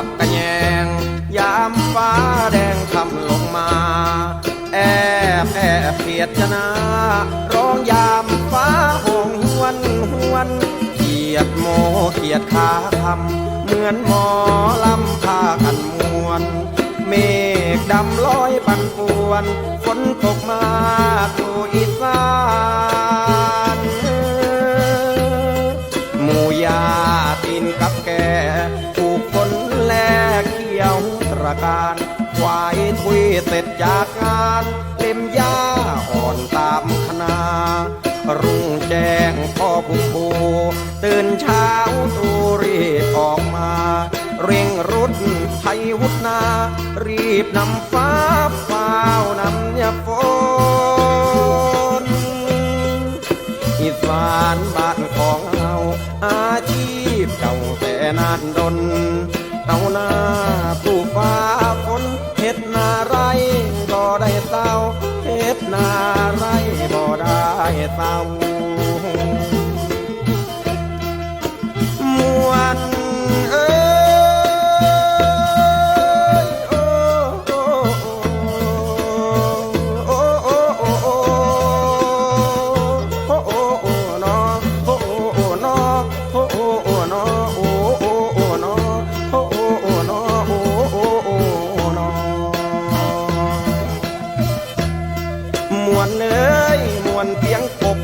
ากตะแยง ยามฟ้าแดงทำลงมา แอบแอบเพียดชนะร้องยามฟ้าหงหวนหวนเขียดโมเขียดขาทำเหมือนหมอลำพากันมวน เมฆดำลอยปันปวน ฝนตกมาตูอีสาน เสร็จจากงานเล็มหญ้าอ่อนตามคณา รุ่งแจ้งพ่อผู้ผูตื่นเช้าตูรีบออกมา เร่งรุดไทยวุฒนา รีบนำฟ้าฟ้าวนำยาฝนอีสานบ้านของเราอาชีพเก่าแต่นานดนเอานา hỏi phòng muôn ơi ô, ô, muôn ơi วนเอ้ยมวนเสียงกบ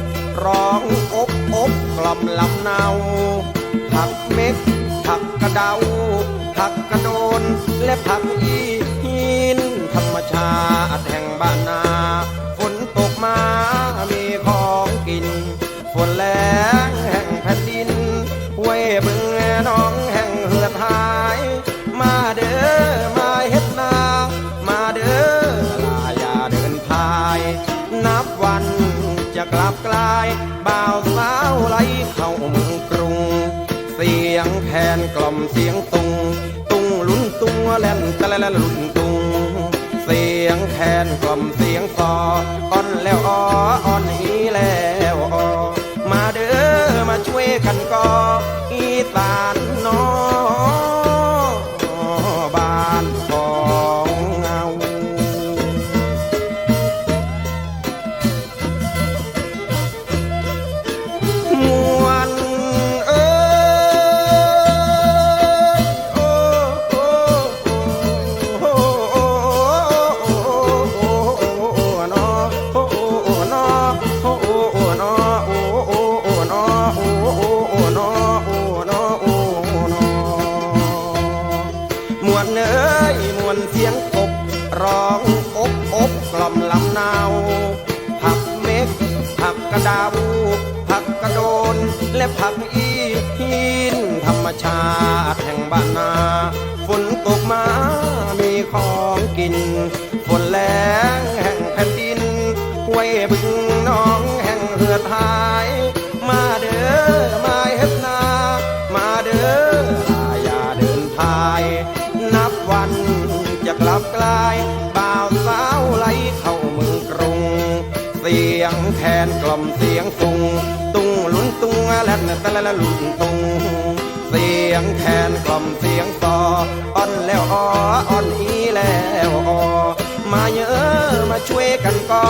ร้องอบอบกล่อมลำเนาผักเม็ดผักกระเดาผักกระโดนและผักอี จะกลับกลายบ่าวสาวไหลเข้าเมืองกรุง เสียงแคนกล่อมเสียงตุง ตุงลุ้นตัวแล่นตะละละลุ้นตุง เสียงแคนกล่อมเสียงซออ่อนแล้วอ้ออ่อนอีแล้วอ้อมาเด้อมาช่วยกันก่ออีสานน้อบ้ นเอ้ยมวนเสียงกบร้องอบอบกล่อมลำนาวผักเม็ดผักกระดาวผักกระโดน และผักอีหินธรรมชาติแห่งบ้านนาฝนตกมามีของกินฝนแรงแห่งแผ่นดินห้วยบึง ยงแคนกล่อมเสียงตุง ตุงลุ้นตุงแลนตะละละลุ้นตุง เสียงแคนกล่อมเสียงซออ่อนแล้วอ้ออ่อนอีแล้วออมาเยอะมาช่วยกันก่อ